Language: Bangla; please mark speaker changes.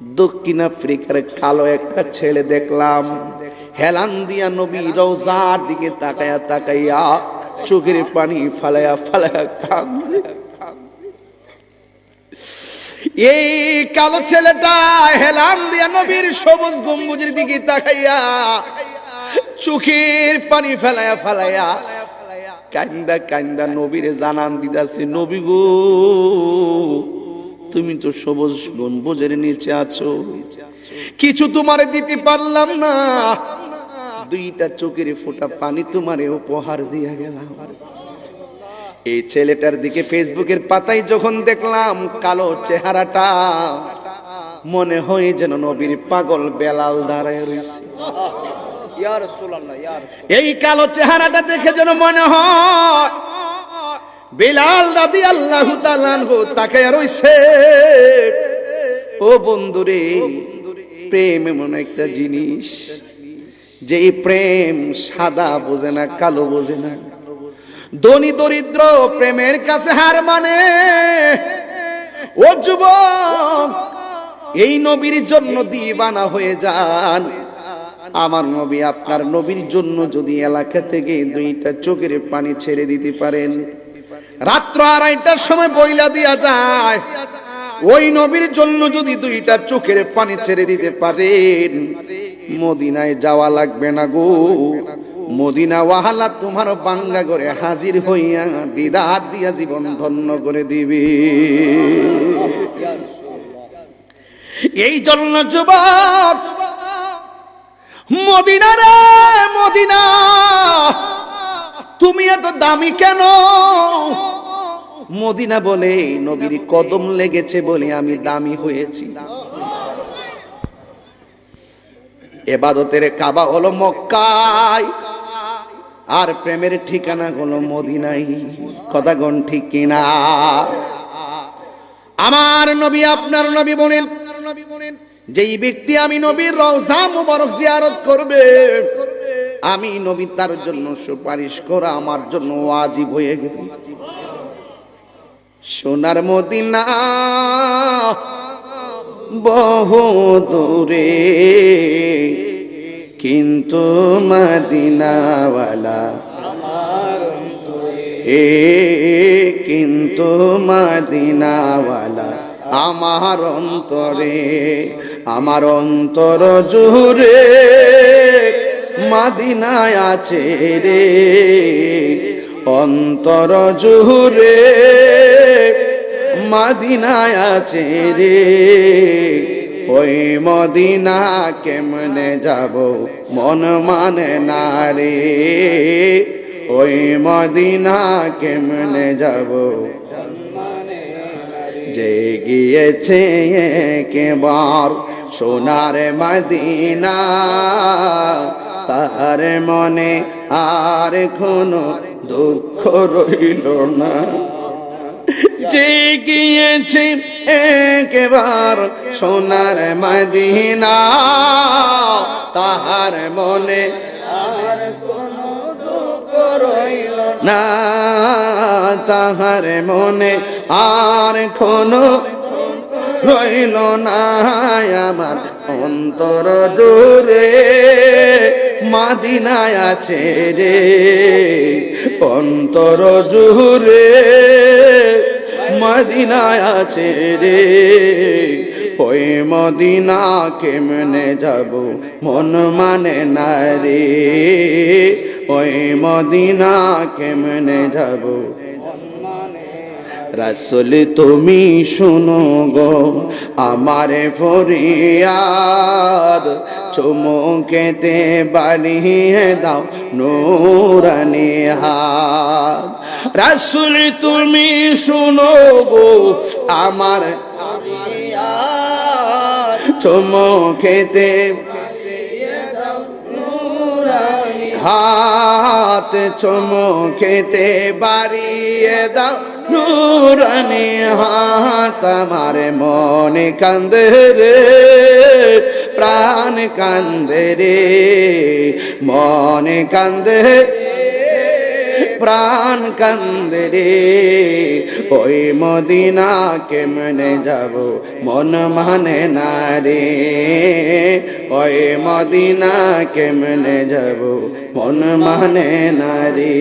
Speaker 1: দক্ষিণ আফ্রিকার কালো একটা ছেলে দেখলাম। হেলান দিয়া নবী রোজার দিকে তাকায়া তাকাইয়া চোখের পানি ফালায়া ফালায়া কান্দে এই কালো ছেলেটা হেলান দিয়া নবীর সবুজ গম্বুজের দিকে তাকাইয়া চোখের পানি ফেলায়া ফেলায়া কান্দা কান্দা নবীরে জানান দিদাছে নবী গো তুমি তো সবুজ গম্বুজের নিচে আছো। কিছু তোমারে দিতে পারলাম না। দুইটা চোখের ফোঁটা পানি তোমারে উপহার দিয়া গেলাম। এই ছেলেটার দিকে ফেসবুকের পাতায় যখন দেখলাম কালো চেহারাটা মনে হয় যেন নবীর পাগল বেলাল দাঁড়ায় রয়েছে। এই কালো চেহারাটা দেখে যেন মনে হয় বেলাল রাদি আল্লাহ তাকে আর রইছে ও বন্ধুরে, প্রেম এমন একটা জিনিস যে প্রেম সাদা বোঝে না, কালো বোঝে না। ধনী দরিদ্র প্রেমের কাছে হার মানে। ও যুবক, এই নবীর জন্য দিবানা হয়ে যান। আমার নবী আপনার নবীর জন্য যদি এলাকা থেকে দুইটা চোখের পানি ছেড়ে দিতে পারেন। রাত্র আড়াইটার সময় বইলা দিয়া যায়। ওই নবীর জন্য যদি দুইটা চোখের পানি ছেড়ে দিতে পারেন, মদিনায় যাওয়া লাগবে না গো। মদিনা ওয়াহালা তোমার বাঙ্গা করে হাজির হইয়া দিদার দিয়া জীবন ধন্য করে দিবে। এই জন্য যুবক, মদিনা রে, মদিনা। তুমি এত দামি কেন? মদিনা বলে, নবীর কদম লেগেছে বলে আমি দামি হয়েছি। এবাদতের কাবা হলো মক্কায়, আর প্রেমের ঠিকানা হলো মদিনাই কথা গণ ঠিক কিনা? আমার নবী, আপনার নবী বলেন, যেই ব্যক্তি আমি নবীর রওজা মুবারক জিয়ারত করবে আমি নবী তার জন্য সুপারিশ করা আমার জন্য ওয়াজিব হয়ে গেল। সোনার মদিনা বহু দূরে, কিন্তু মদিনাওয়ালা এ কিন্তু মদিনাওয়ালা আমার অন্তরে, আমার অন্তর জুড়ে। মাদিনায় আছে রে। অন্তর জুড়ে মাদিনায় আছে রে। ওই মদিনা কেমনে যাব মন মানে না রে। ওই মদিনা কেমনে যাব যে গিয়েছে কেবার সোনার মদিনা। তার মনে আর কোনো দুঃখ রইল না। যে গিয়েছে একবার সোনার মদিনা, তাহার মনে না। তাহার মনে আর কোনো রইল না। আমার অন্তর জোরে মাদিনায় আছে রে, অন্তর জুহুরে মদিনায় আছে রে। ওই মদিনা কেমনে যাব, মন মানে না রে। ওই মদিনা কেমনে যাব রাসুল, তুমি শুনো গো, আমারে ফরিয়াদ। চুমুকেতে বানিয়ে দাও নোরানি হাত। রাসুল, তুমি শুনো গো, আমার চুমুকেতে হাত, চমকেতে বাড়িয়ে দাও নুরানি হাত আমার মনে কান্দে রে, প্রাণ কান্দে রে, মনে কান্দে প্রাণ কান্দে রে। ওই মদিনা কেমনে যাব, মন মানে না রে। ওই মদিনা কেমনে যাব, মন মানে না রে।